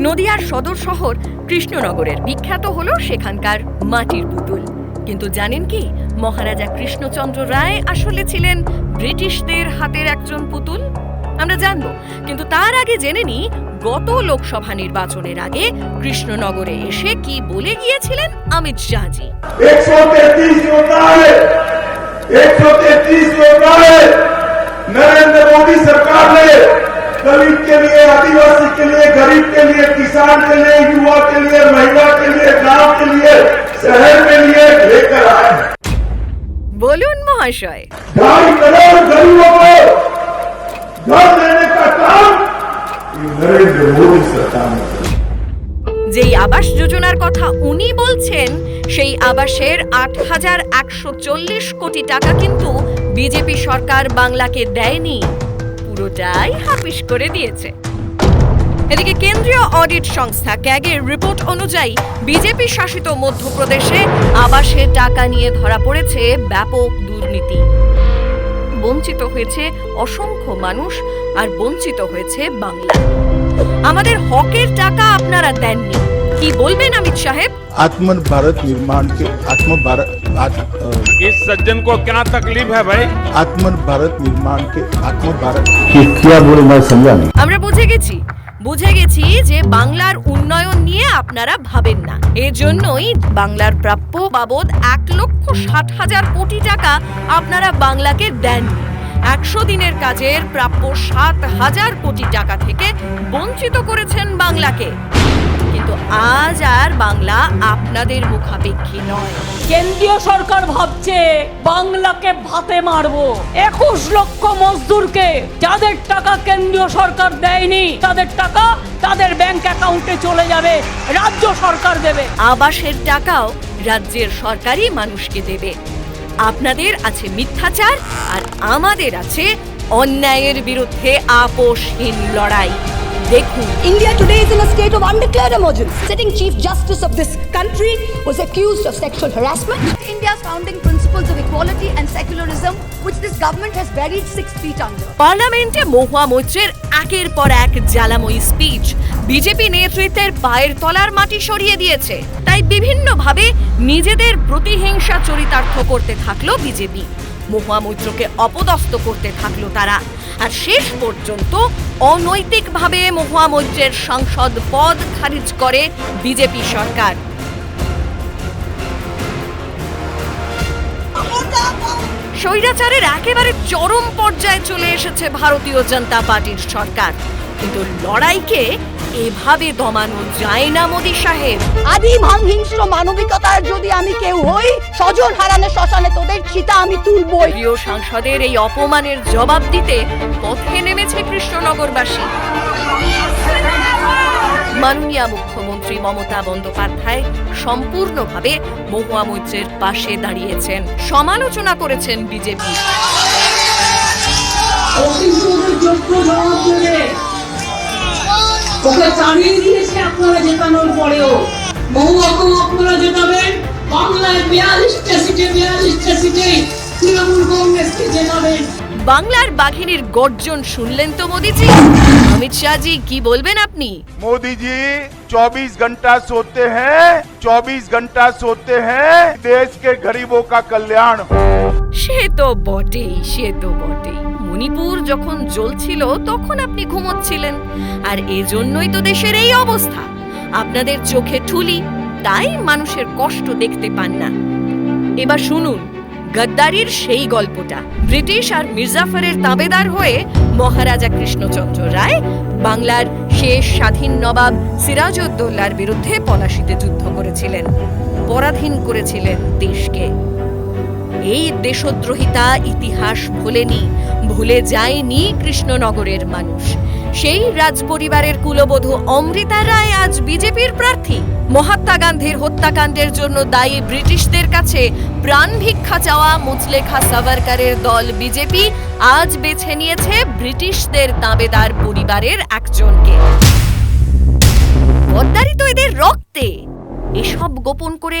নদিয়ার সদর শহর কৃষ্ণনগরের। বিখ্যাত হল সেখানকার মাটির পুতুল। কিন্তু জানেন কি? মহারাজা কৃষ্ণচন্দ্র রায় আসলে ছিলেন ব্রিটিশদের হাতের একজন পুতুল? আমরা জানব। কিন্তু তার আগে জেনে নি, গত লোকসভা নির্বাচনের আগে কৃষ্ণনগরে এসে কি বলে গিয়েছিলেন অমিত শাহজি? নরেন্দ্র মোদী সরকার 133 योद्धा है नरेंद्र मोदी सरकार ने दलित के लिए आदिवासी के लिए गरीब के लिए किसान के लिए युवा के लिए महिला के लिए गांव के लिए शहर के लिए लेकर आए हैं বলুন মহাশয় ढाई करोड़ गरीबों को घर देने का काम ये नरेंद्र मोदी सरकार ने किया। যেই আবাস যোজনার কথা উনি বলছেন সেই আবাসের আট হাজার একশো চল্লিশ কোটি টাকা কিন্তু বিজেপি সরকার বাংলাকে দেয়নি পুরোটাই হাফিস করে দিয়েছে। এদিকে কেন্দ্রীয় অডিট সংস্থা ক্যাগের রিপোর্ট অনুযায়ী বিজেপি শাসিত মধ্যপ্রদেশে আবাসের টাকা নিয়ে ধরা পড়েছে ব্যাপক দুর্নীতি। বঞ্চিত হয়েছে অসংখ্য মানুষ আর বঞ্চিত হয়েছে বাংলা। আমাদের হকের টাকা আপনারা দেননি। কি বলবেন অমিত সাহেব? आत्म भारत निर्माण के आत्म भारत आत- अ, इस सज्जन को क्या तकलीफ है भाई आत्म भारत निर्माण के आत्म भारत कि क्या बोले मैं समझा नहीं আমরা বুঝে গেছি বুঝে গেছি যে বাংলার উন্নয়ন নিয়ে আপনারা ভাবেন না এজন্যই বাংলার প্রাপ্য বাবদ এক লক্ষ ষাট হাজার কোটি টাকা আপনারা বাংলাকে দেননি একশো দিনের কাজের প্রাপ্য সাত হাজার কোটি টাকা থেকে বঞ্চিত করেছেন বাংলাকে কিন্তু আজ আর বাংলা আপনাদের মুখাপেক্ষী নয়। কেন্দ্রীয় সরকার ভাবছে বাংলাকে ভাতে মারবো। একুশ লক্ষ মজদুরকে যাদের টাকা কেন্দ্রীয় সরকার দেয়নি তাদের টাকা তাদের ব্যাংক অ্যাকাউন্টে চলে যাবে রাজ্য সরকার দেবে। আবাসের টাকাও রাজ্যের সরকারই মানুষকে দেবে। আপনাদের আছে মিথ্যাচার আর আমাদের আছে অন্যায়ের বিরুদ্ধে আপোষহীন লড়াই। দেখুন India today is in a state of undeclared emergency. Sitting Chief Justice of this country was accused of sexual harassment. India's founding principles of equality and secularism, which this government has buried six feet under. পার্লামেন্টে মহুয়া মৈত্রের একের পর এক জ্বালাময়ী speech BJP নেতৃত্বের পায়ের তলার মাটি সরিয়ে দিয়েছে তাই বিভিন্নভাবে নিজেদের প্রতিহিংসা চরিতার্থ করতে থাকল বিজেপি মহুয়া মৈত্রকে অপদস্থ করতে থাকল তারা। আর শেষ পর্যন্ত অনৈতিকভাবে মহুয়ামৈত্রের সংসদ পদ খারিজ করে বিজেপি সরকার। স্বৈরাচারের একেবারে চরম পর্যায়ে চলে এসেছে ভারতীয় জনতা পার্টির সরকার। কিন্তু লড়াইকে এভাবে দমানো যায় না মোদী সাহেব। আদি ভাঙ হিংস্র মানবিকতার যদি আমি কেউ হই স্বজন হারানো শ্মশানে তোদের চিতা আমি তুলবই। প্রিয় সাংসদের এই অপমানের জবাব দিতে পথে নেমেছে কৃষ্ণনগরবাসী। মাননীয় মুখ্যমন্ত্রী মমতা বন্দ্যোপাধ্যায় সম্পূর্ণভাবে মহুয়া মৈত্রের পাশে দাঁড়িয়েছেন সমালোচনা করেছেন বিজেপি। ওকে চালিয়ে দিয়েছে আপনারা জেতানোর পরেও মহুয়াকেও আপনারা জেতাবেন বাংলায় বিয়াল্লিশটা সিটে বিয়াল্লিশটা সিটে তৃণমূল কংগ্রেসকে জেতাবেন বাংলার বাঘিনীর গর্জন শুনলেন তো মোদিজি অমিত শাহজি কি বলবেন আপনি मोदी जी 24 घंटा सोते हैं 24 घंटा सोते हैं देश के गरीबों का कल्याण हो সে তো বটেই সে তো বটেই মণিপুর যখন জ্বলছিল, তখন আপনি ঘুমোচ্ছিলেন। আর এজন্যই তো দেশের এই অবস্থা। আপনাদের চোখে ঠুলি তাই মানুষের কষ্ট দেখতে পান না। এবার শুনুন, গদ্দারির সেই গল্পটা। ব্রিটিশ আর মির্জাফরের তাবেদার হয়ে মহারাজা কৃষ্ণচন্দ্র রায় বাংলার শেষ স্বাধীন নবাব সিরাজউদ্দৌলার বিরুদ্ধে পলাশিতে যুদ্ধ করেছিলেন। পরাধীন করেছিলেন দেশকে। এই দেশদ্রোহিতা ইতিহাস ভোলেনি, ভুলে যায়নি কৃষ্ণনগরের মানুষ। সেই রাজপরিবারের কুলবধূ অমৃতা রায় আজ বিজেপির প্রার্থী। মহাত্মা গান্ধীর হত্যাকাণ্ডের জন্য দায়ী ব্রিটিশদের কাছে প্রাণ ভিক্ষা চাওয়া মুচলেখা সাভারকারের দল বিজেপি আজ বেছে নিয়েছে ব্রিটিশদের দাবেদার পরিবারের একজনকে। গদ্দারি তো এদের রক্তে এসব গোপন করে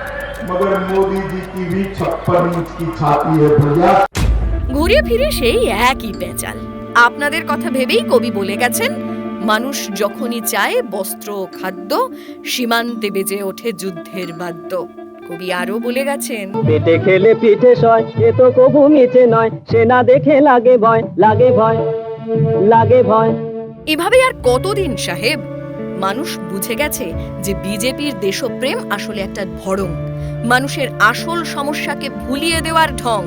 मगर मोदी जी की भी छप्पन इंच की छाती है भैया ঘুরে ফিরে সেই একই পেঁচাল আপনাদের কথা ভেবেই কবি বলে গেছেন মানুষ যখনই চায় বস্ত্র ও খাদ্য সীমান্তে বেজে ওঠে যুদ্ধের বাদ্য কবি আরো বলে গেছেন পেটে খেলে পিঠে সয় এ তো কবু মিছে নয় সে না দেখে লাগে ভয় লাগে ভয় লাগে ভয় এভাবে আর কতদিন সাহেব মানুষ বুঝে গেছে যে বিজেপির দেশপ্রেম আসলে একটা ভরং। মানুষের আসল সমস্যাকে ভুলিয়ে দেওয়ার ঢং।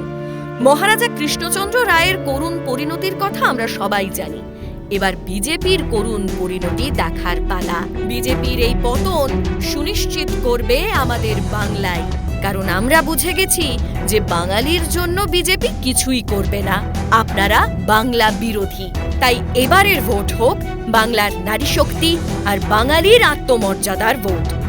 মহারাজা কৃষ্ণচন্দ্র রায়ের করুণ পরিণতির কথা আমরা সবাই জানি। এবার বিজেপির করুণ পরিণতি দেখার পালা। বিজেপির এই পতন সুনিশ্চিত করবে আমাদের বাংলায়। কারণ আমরা বুঝে গেছি যে বাঙালির জন্য বিজেপি কিছুই করবে না। আপনারা বাংলা বিরোধী। তাই এবারের ভোট হোক, বাংলার নারী শক্তি আর বাঙালির আত্মমর্যাদার ভোট।